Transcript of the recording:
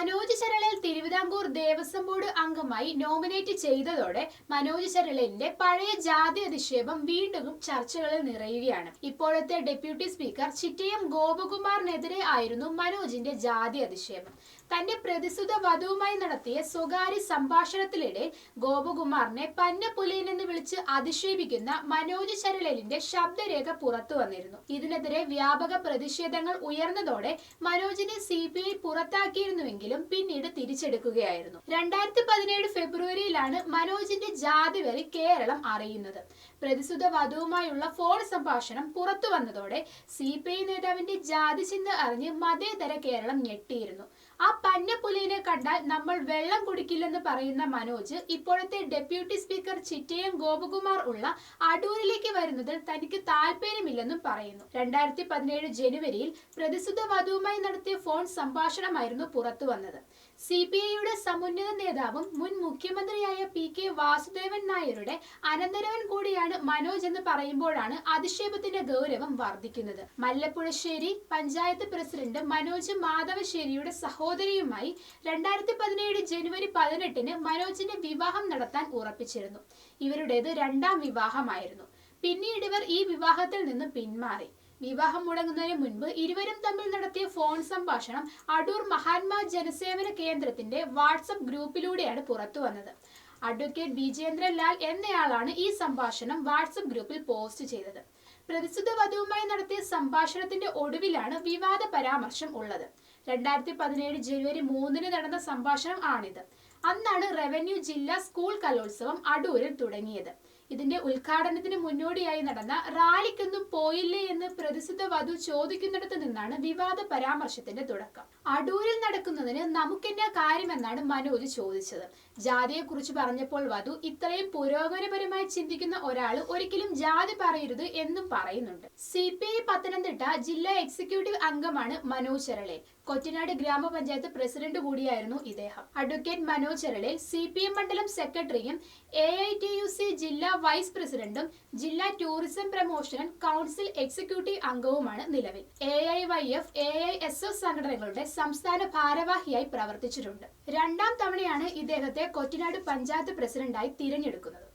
Manoj ശരളെ സ്ഥാനമായി nominate ചെയ്തതോടെ മനോജ് ചരളിന്റെ പഴയ ജാതി അധിക്ഷേപം വീണ്ടും ചർച്ചകളിൽ നിറയുകയാണ്. ഇപ്പോഴത്തെ ഡെപ്യൂട്ടി സ്പീക്കർ ചിറ്റയം ഗോപകുമാറിനെതിരെ ആയിരുന്നു മനോജിന്റെ ജാതി അധിക്ഷേപം. തന്റെ പ്രതിസുത വധുവുമായി നടത്തിയ സ്വകാര്യ സംഭാഷണത്തിനിടെ ഗോപകുമാറിനെ പന്നപ്പുലിയൻ എന്ന് വിളിച്ച് അധിക്ഷേപിക്കുന്ന മനോജ് ചരളലിന്റെ ശബ്ദരേഖ പുറത്തു വന്നിരുന്നു. ഇതിനെതിരെ വ്യാപക പ്രതിഷേധങ്ങൾ ഉയർന്നതോടെ മനോജിനെ സി ബി ഐ പുറത്താക്കിയിരുന്നുവെങ്കിലും പിന്നീട് തിരിച്ചെടുക്കുകയായിരുന്നു രണ്ടായിരത്തി പതിനേഴ് ഫെബ്രുവരിയിലാണ് മനോജിന്റെ ജാതി വരെ കേരളം അറിയുന്നത്. പ്രതിസുത വധുവുമായുള്ള ഫോൺ സംഭാഷണം പുറത്തു വന്നതോടെ സി പി ഐ നേതാവിന്റെ ജാതി ചിന്ത അറിഞ്ഞ് മതേതര കേരളം ഞെട്ടിയിരുന്നു. ആ പന്നപ്പുലിനെ കണ്ടാൽ നമ്മൾ വെള്ളം കുടിക്കില്ലെന്ന് പറയുന്ന മനോജ് ഇപ്പോഴത്തെ ഡെപ്യൂട്ടി സ്പീക്കർ ചിറ്റയം ഗോപകുമാർ ഉള്ള അടൂരിലേക്ക് വരുന്നതിൽ തനിക്ക് താല്പര്യമില്ലെന്നും പറയുന്നു. രണ്ടായിരത്തി പതിനേഴ് ജനുവരിയിൽ പ്രതിസുദ്ധ വധുവുമായി നടത്തിയ ഫോൺ സംഭാഷണമായിരുന്നു പുറത്തു വന്നത്. സി പി ഐയുടെ സമുന്നത നേതാവും മുൻ മുഖ്യമന്ത്രിയായ പി കെ വാസുദേവൻ നായരുടെ അനന്തരവൻ കൂടിയാണ് മനോജ് എന്ന് പറയുമ്പോഴാണ് അധിക്ഷേപത്തിന്റെ ഗൗരവം വർദ്ധിക്കുന്നത്. മല്ലപ്പുഴശ്ശേരി പഞ്ചായത്ത് പ്രസിഡന്റ് മനോജ് മാധവശ്ശേരിയുടെ സഹോദരിയുമായി രണ്ടായിരത്തി പതിനേഴ് ജനുവരി പതിനെട്ടിന് മനോജിന്റെ വിവാഹം നടത്താൻ ഉറപ്പിച്ചിരുന്നു. ഇവരുടേത് രണ്ടാം വിവാഹമായിരുന്നു. പിന്നീട് ഇവർ ഈ വിവാഹത്തിൽ നിന്ന് പിന്മാറി. വിവാഹം മുടങ്ങുന്നതിന് മുൻപ് ഇരുവരും തമ്മിൽ നടത്തിയ ഫോൺ സംഭാഷണം അടൂർ മഹാത്മാ ജനസേവന കേന്ദ്രത്തിന്റെ വാട്സപ്പ് ഗ്രൂപ്പിലൂടെയാണ് പുറത്തു വന്നത്. അഡ്വക്കേറ്റ് വിജേന്ദ്രൻ ലാൽ എന്നയാളാണ് ഈ സംഭാഷണം വാട്സപ്പ് ഗ്രൂപ്പിൽ പോസ്റ്റ് ചെയ്തത്. പ്രതിസുദ്ധ വധുവുമായി നടത്തിയ സംഭാഷണത്തിന്റെ ഒടുവിലാണ് വിവാദ പരാമർശം ഉള്ളത്. രണ്ടായിരത്തി പതിനേഴ് ജനുവരി മൂന്നിന് നടന്ന സംഭാഷണം ആണിത്. അന്നാണ് റവന്യൂ ജില്ലാ സ്കൂൾ കലോത്സവം അടൂരിൽ തുടങ്ങിയത്. ഇതിന്റെ ഉദ്ഘാടനത്തിന് മുന്നോടിയായി നടന്ന റാലിക്കൊന്നും പോയില്ലേ എന്ന് പ്രതിസിദ്ധ വധു ചോദിക്കുന്നിടത്ത് നിന്നാണ് വിവാദ പരാമർശത്തിന്റെ തുടക്കം. അടൂരിൽ നടക്കുന്നതിന് നമുക്കെന്നാ കാര്യമെന്നാണ് മനോജ് ചോദിച്ചത്. ജാതിയെ കുറിച്ച് പറഞ്ഞപ്പോൾ വധു ഇത്രയും പുരോഗമനപരമായി ചിന്തിക്കുന്ന ഒരാൾ ഒരിക്കലും ജാതി പറയരുത് എന്നും പറയുന്നുണ്ട്. സി പി ഐ പത്തനംതിട്ട ജില്ലാ എക്സിക്യൂട്ടീവ് അംഗമാണ് മനോജ് ചെറളെ കൊറ്റനാട് ഗ്രാമപഞ്ചായത്ത് പ്രസിഡന്റ് കൂടിയായിരുന്നു ഇദ്ദേഹം. അഡ്വക്കേറ്റ് മനോജ് ചെറളെ സി പി എം മണ്ഡലം സെക്രട്ടറിയും A I T U C ജില്ലാ വൈസ് പ്രസിഡന്റും ജില്ലാ ടൂറിസം പ്രൊമോഷൻ കൗൺസിൽ എക്സിക്യൂട്ടീവ് അംഗവുമാണ് നിലവിൽ. A I Y F A I S F സംഘടനകളുടെ സംസ്ഥാന ഭാരവാഹിയായി പ്രവർത്തിച്ചിട്ടുണ്ട്. രണ്ടാം തവണയാണ് ഇദ്ദേഹത്തെ കൊറ്റിനാട് പഞ്ചായത്ത് പ്രസിഡന്റായി തിരഞ്ഞെടുക്കുന്നത്.